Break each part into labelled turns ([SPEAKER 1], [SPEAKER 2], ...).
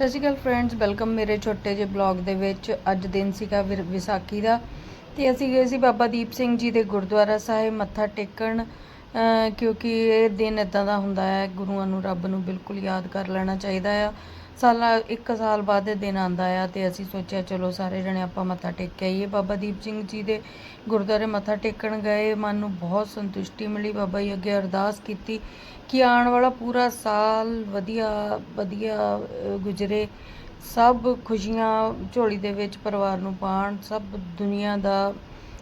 [SPEAKER 1] ਸਤਿ ਸ਼੍ਰੀ ਅਕਾਲ friends welcome ਮੇਰੇ ਛੋਟੇ ਜਿਹੇ ਬਲੌਗ ਦੇ ਵਿੱਚ। ਅੱਜ ਦਿਨ ਸੀਗਾ ਵਿਰ- ਵਿਸਾਖੀ ਦਾ। ਤੇ ਅਸੀਂ ਗਏ ਸੀ ਬਾਬਾ ਦੀਪ ਸਿੰਘ ਜੀ ਦੇ ਗੁਰਦੁਆਰਾ ਸਾਹਿਬ, ਮੱਥਾ ਟੇਕਣ। ਕਿਉਂਕਿ ਇਹ ਦਿਨ ਇਦਾਂ ਦਾ ਹੁੰਦਾ ਹੈ, ਗੁਰੂਆਂ ਨੂੰ ਰੱਬ ਨੂੰ ਬਿਲਕੁਲ ਯਾਦ ਕਰ ਲੈਣਾ ਚਾਹੀਦਾ ਆ। ਸਾਲਾ ਇੱਕ ਸਾਲ ਬਾਅਦ ਇਹ ਦਿਨ ਆਂਦਾ ਆ ਤੇ ਅਸੀਂ ਸੋਚਿਆ ਚਲੋ ਸਾਰੇ ਜਣੇ ਆਪਾਂ ਮੱਥਾ ਟੇਕ ਕੇ ਆਈਏ। ਬਾਬਾ ਦੀਪ ਸਿੰਘ ਜੀ ਦੇ ਗੁਰਦੁਆਰੇ ਮੱਥਾ ਟੇਕਣ ਗਏ। ਮਨ ਨੂੰ ਬਹੁਤ ਸੰਤੁਸ਼ਟੀ ਮਿਲੀ। ਬਾਬਾ ਜੀ ਅੱਗੇ ਅਰਦਾਸ ਕੀਤੀ ਕਿ ਆਉਣ ਵਾਲਾ ਪੂਰਾ ਸਾਲ ਵਧੀਆ ਵਧੀਆ ਗੁਜ਼ਰੇ। ਸਭ ਖੁਸ਼ੀਆਂ ਝੋਲੀ ਦੇ ਵਿੱਚ ਪਰਿਵਾਰ ਨੂੰ ਪਾਣ ਸਭ ਦੁਨੀਆ ਦਾ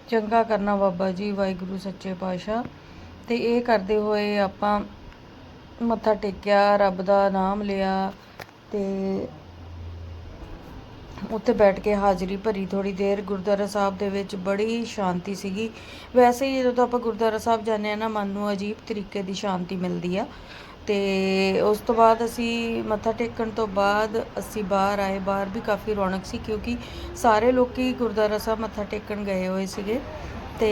[SPEAKER 1] ਚੰਗਾ ਕਰਨਾ ਬਾਬਾ ਜੀ, ਵਾਹਿਗੁਰੂ, ਸੱਚੇ ਪਾਤਸ਼ਾਹ। ਤੇ ਇਹ ਕਰਦੇ ਹੋਏ ਆਪਾਂ ਮੱਥਾ ਟੇਕਿਆ, ਰੱਬ ਦਾ ਨਾਮ ਲਿਆ। ਤੇ ਉੱਥੇ ਬੈਠ ਕੇ ਹਾਜ਼ਰੀ ਭਰੀ ਥੋੜੀ ਦੇਰ ਗੁਰਦੁਆਰਾ ਸਾਹਿਬ ਦੇ ਵਿੱਚ ਬੜੀ ਸ਼ਾਂਤੀ ਸੀਗੀ। ਵੈਸੇ ਹੀ ਜਦੋਂ ਆਪਾਂ ਗੁਰਦੁਆਰਾ ਸਾਹਿਬ ਜਾਂਦੇ ਆ ਨਾ, ਮਨ ਨੂੰ ਅਜੀਬ ਤਰੀਕੇ ਦੀ ਸ਼ਾਂਤੀ ਮਿਲਦੀ ਆ। ਤੇ ਉਸ ਤੋਂ ਬਾਅਦ ਅਸੀਂ ਮੱਥਾ ਟੇਕਣ ਤੋਂ ਬਾਅਦ ਅਸੀਂ ਬਾਹਰ ਆਏ। ਬਾਹਰ ਵੀ ਕਾਫੀ ਰੌਣਕ ਸੀ ਕਿਉਂਕਿ ਸਾਰੇ ਲੋਕੀ ਗੁਰਦੁਆਰਾ ਸਾਹਿਬ ਮੱਥਾ ਟੇਕਣ ਗਏ ਹੋਏ ਸੀਗੇ। ਤੇ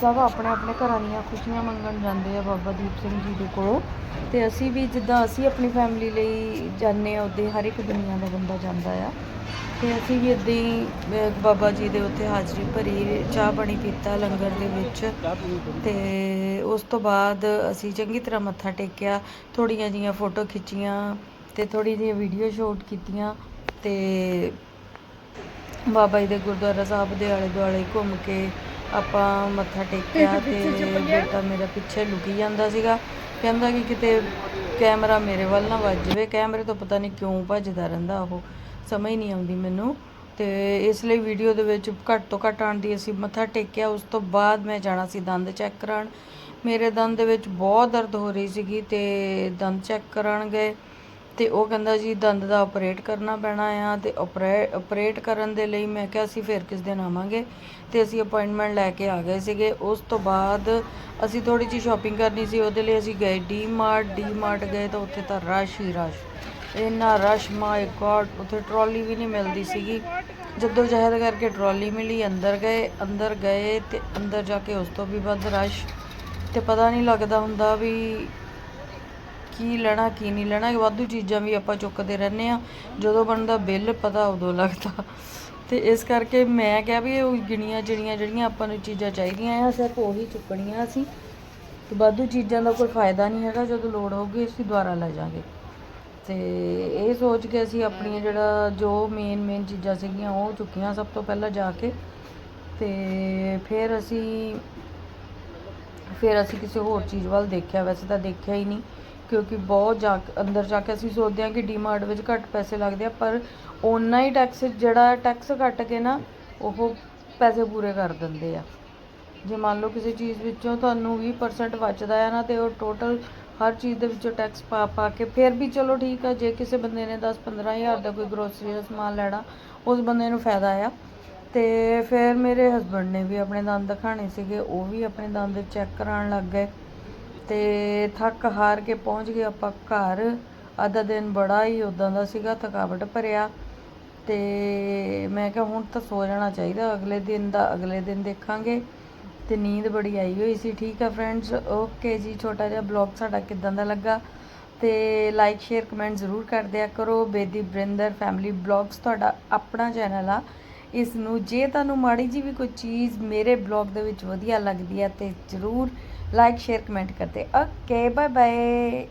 [SPEAKER 1] ਸਭ ਆਪਣੇ ਆਪਣੇ ਘਰਾਂ ਦੀਆਂ ਖੁਸ਼ੀਆਂ ਮੰਗਣ ਜਾਂਦੇ ਆ ਬਾਬਾ ਦੀਪ ਸਿੰਘ ਜੀ ਦੇ ਕੋਲੋਂ। ਤੇ ਅਸੀਂ ਵੀ ਜਿੱਦਾਂ ਅਸੀਂ ਆਪਣੀ ਫੈਮਿਲੀ ਲਈ ਜਾਂਦੇ ਆ ਉੱਦਾਂ ਹਰ ਇੱਕ ਦੁਨੀਆ ਦਾ ਬੰਦਾ ਜਾਂਦਾ ਆ। ਤੇ ਅਸੀਂ ਵੀ ਇੱਦਾਂ ਹੀ ਅਹ, ਬਾਬਾ ਜੀ ਦੇ ਉੱਥੇ ਹਾਜ਼ਰੀ ਭਰੀ ਚਾਹ ਪਾਣੀ ਪੀਤਾ ਲੰਗਰ ਦੇ ਵਿੱਚ। ਤੇ ਉਸ ਤੋਂ ਬਾਅਦ ਅਸੀਂ ਚੰਗੀ ਤਰ੍ਹਾਂ ਮੱਥਾ ਟੇਕਿਆ ਥੋੜੀਆਂ ਜੀਆਂ ਫੋਟੋ ਖਿੱਚੀਆਂ ਤੇ ਥੋੜੀ ਜਿਹੀ ਵੀਡੀਓ ਸ਼ੂਟ ਕੀਤੀਆਂ ਤੇ ਬਾਬਾ ਜੀ ਦੇ ਗੁਰਦੁਆਰਾ ਸਾਹਿਬ ਦੇ ਆਲੇ ਦੁਆਲੇ ਘੁੰਮ ਕੇ ਆਪਾਂ ਮੱਥਾ ਟੇਕਿਆ ਤੇ ਬੇਟਾ ਮੇਰਾ ਪਿੱਛੇ ਲੁਕੀ ਜਾਂਦਾ ਸੀਗਾ। ਕਹਿੰਦਾ ਕਿ ਕਿਤੇ ਕੈਮਰਾ ਮੇਰੇ ਵੱਲ ਨਾ ਵੱਜ ਜਾਵੇ। ਕੈਮਰੇ ਤੋਂ ਪਤਾ ਨਹੀਂ ਕਿਉਂ ਭੱਜਦਾ ਰਹਿੰਦਾ ਉਹ। ਸਮਝ ਨਹੀਂ ਆਉਂਦੀ ਮੈਨੂੰ। ਤੇ ਇਸ ਲਈ ਵੀਡੀਓ ਦੇ ਵਿੱਚ ਘੱਟ ਤੋਂ ਘੱਟ ਆਉਣ ਦੀ ਅਸੀਂ ਮੱਥਾ ਟੇਕਿਆ। ਉਸ ਤੋਂ ਬਾਅਦ ਮੈਂ ਜਾਣਾ ਸੀ ਦੰਦ ਚੈੱਕ ਕਰਾਉਣ। ਮੇਰੇ ਦੰਦ ਦੇ ਵਿੱਚ ਬਹੁਤ ਦਰਦ ਹੋ ਰਹੀ ਸੀਗੀ ਤੇ ਦੰਦ ਚੈੱਕ ਕਰਾਉਣ ਗਏ। ਅਤੇ ਉਹ ਕਹਿੰਦਾ ਜੀ ਦੰਦ ਦਾ ਆਪਰੇਟ ਕਰਨਾ ਪੈਣਾ ਆ ਅਤੇ ਤੇ ਆਪਰੇਟ ਕਰਨ ਦੇ ਲਈ ਮੈਂ ਕਿਹਾ ਅਸੀਂ ਫਿਰ ਕਿਸ ਦਿਨ ਆਵਾਂਗੇ ਅਤੇ ਅਸੀਂ ਅਪਾਇੰਟਮੈਂਟ ਲੈ ਕੇ ਆ ਗਏ ਸੀਗੇ। ਉਸ ਤੋਂ ਬਾਅਦ ਅਸੀਂ ਥੋੜ੍ਹੀ ਜਿਹੀ ਸ਼ਾਪਿੰਗ ਕਰਨੀ ਸੀ, ਉਹਦੇ ਲਈ ਅਸੀਂ ਗਏ ਡੀ ਮਾਰਟ ਡੀ ਮਾਰਟ ਗਏ ਤਾਂ ਉੱਥੇ ਤਾਂ ਰਸ਼ ਹੀ ਰਸ਼ ਇੰਨਾ ਰਸ਼ ਮਾਈ ਗॉड ਉੱਥੇ ਟਰਾਲੀ ਵੀ ਨਹੀਂ ਮਿਲਦੀ ਸੀਗੀ। ਜਦੋਂ ਜਹਿਦ ਕਰਕੇ ਟਰਾਲੀ ਮਿਲੀ, ਅੰਦਰ ਗਏ ਅੰਦਰ ਗਏ ਤੇ ਅੰਦਰ ਜਾ ਕੇ ਉਸ ਤੋਂ ਵੀ ਵੱਧ ਰਸ਼ ਤੇ ਪਤਾ ਨਹੀਂ ਲੱਗਦਾ ਹੁੰਦਾ ਵੀ ਕੀ ਲੈਣਾ, ਕੀ ਨਹੀਂ ਲੈਣਾ, ਇਹ ਵਾਧੂ ਚੀਜ਼ਾਂ ਵੀ ਆਪਾਂ ਚੁੱਕਦੇ ਰਹਿੰਦੇ ਆ ਜਦੋਂ ਬਣਦਾ ਬਿੱਲ, ਪਤਾ ਉਦੋਂ ਲੱਗਦਾ। ਤੇ ਇਸ ਕਰਕੇ ਮੈਂ ਕਿਹਾ ਵੀ ਉਹ ਗਿਣੀਆਂ ਜਿਹੜੀਆਂ ਜਿਹੜੀਆਂ ਆਪਾਂ ਨੂੰ ਚੀਜ਼ਾਂ ਚਾਹੀਦੀਆਂ ਆ, ਸਿਰਫ ਉਹੀ ਚੁੱਕਣੀਆਂ ਅਸੀਂ। ਤੇ ਵਾਧੂ ਚੀਜ਼ਾਂ ਦਾ ਕੋਈ ਫਾਇਦਾ ਨਹੀਂ ਹੈਗਾ, ਜਦੋਂ ਲੋੜ ਹੋਊਗੀ ਅਸੀਂ ਦੁਬਾਰਾ ਲੈ ਜਾਾਂਗੇ ਤੇ ਇਹ ਸੋਚ ਕੇ ਅਸੀਂ ਆਪਣੀਆਂ ਜਿਹੜਾ ਜੋ ਮੇਨ ਮੇਨ ਚੀਜ਼ਾਂ ਸੀਗੀਆਂ, ਉਹ ਚੁੱਕੀਆਂ ਸਭ ਤੋਂ ਪਹਿਲਾਂ ਜਾ ਕੇ। ਤੇ ਫਿਰ ਅਸੀਂ ਫਿਰ ਅਸੀਂ ਕਿਸੇ ਹੋਰ ਚੀਜ਼ ਵੱਲ ਦੇਖਿਆ, ਵੈਸੇ ਤਾਂ ਦੇਖਿਆ ਹੀ ਨਹੀਂ। ਕਿਉਂਕਿ ਬਹੁਤ ਜਾ ਕੇ- ਅੰਦਰ ਜਾ ਕੇ ਅਸੀਂ ਸੋਚਦੇ ਹਾਂ ਕਿ ਡੀਮਾਰਟ ਵਿੱਚ ਘੱਟ ਪੈਸੇ ਲੱਗਦੇ ਆ, ਪਰ ਓਨਾ ਹੀ ਟੈਕਸ ਜਿਹੜਾ ਟੈਕਸ ਕੱਟ ਕੇ ਨਾ, ਉਹ ਪੈਸੇ ਪੂਰੇ ਕਰ ਦਿੰਦੇ ਆ। ਜੇ ਮੰਨ ਲਓ ਕਿਸੇ ਚੀਜ਼ ਵਿੱਚੋਂ ਤੁਹਾਨੂੰ 20% ਬਚਦਾ ਆ ਨਾ, ਤੇ ਉਹ ਟੋਟਲ ਹਰ ਚੀਜ਼ ਦੇ ਵਿੱਚੋਂ ਟੈਕਸ ਪਾ ਪਾ ਕੇ, ਫਿਰ ਵੀ ਚਲੋ ਠੀਕ ਆ, ਜੇ ਕਿਸੇ ਬੰਦੇ ਨੇ 10 15000 ਦਾ ਕੋਈ ਗਰੋਸਰੀ ਦਾ ਸਮਾਨ ਲੈਣਾ, ਉਸ ਬੰਦੇ ਨੂੰ ਫਾਇਦਾ ਆ। ਤੇ ਫਿਰ ਮੇਰੇ ਹਸਬੰਡ ਨੇ ਵੀ ਆਪਣੇ ਦੰਦ ਦਿਖਾਣੇ ਸੀਗੇ, ਉਹ ਵੀ ਆਪਣੇ ਦੰਦ ਚੈੱਕ ਕਰਾਉਣ ਲੱਗ ਗਏ। ਤੇ ਥੱਕ ਹਾਰ ਕੇ ਪਹੁੰਚ ਗਏ ਆਪਾਂ ਘਰ। ਅੱਧਾ ਦਿਨ ਬੜਾ ਹੀ ਉਦਾਂ ਦਾ ਸੀਗਾ, ਥਕਾਵਟ ਭਰਿਆ। ਤੇ ਮੈਂ ਕਿਹਾ ਹੁਣ ਤਾਂ ਸੋ ਜਾਣਾ ਚਾਹੀਦਾ, ਅਗਲੇ ਦਿਨ ਦਾ, ਅਗਲੇ ਦਿਨ ਦੇਖਾਂਗੇ। ਤੇ ਨੀਂਦ ਬੜੀ ਆਈ ਹੋਈ ਸੀ, ਠੀਕ ਆ ਫਰੈਂਡਸ ਓਕੇ ਜੀ, ਛੋਟਾ ਜਿਹਾ ਬਲੌਗ ਸਾਡਾ ਕਿਦਾਂ ਦਾ ਲੱਗਾ? ਤੇ ਲਾਈਕ ਸ਼ੇਅਰ ਕਮੈਂਟ ਜ਼ਰੂਰ ਕਰ ਦਿਆ ਕਰੋ। ਬੇਦੀ ਬ੍ਰਿੰਦਰ ਫੈਮਿਲੀ ਬਲੌਗਸ ਤੁਹਾਡਾ ਆਪਣਾ ਚੈਨਲ ਆ। ਇਸ ਨੂੰ ਜੇ ਤੁਹਾਨੂੰ ਮਾੜੀ ਜੀ ਵੀ ਕੋਈ ਚੀਜ਼ ਮੇਰੇ ਬਲੌਗ ਦੇ ਵਿੱਚ ਵਧੀਆ ਲੱਗਦੀ ਹੈ, ਤੇ ਜ਼ਰੂਰ ਲਾਈਕ ਸ਼ੇਅਰ ਕਮੈਂਟ ਕਰਦੇ। Okay bye bye